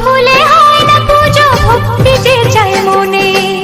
ফুলে হয় না পুজো ভক্তি যে চায় মনে।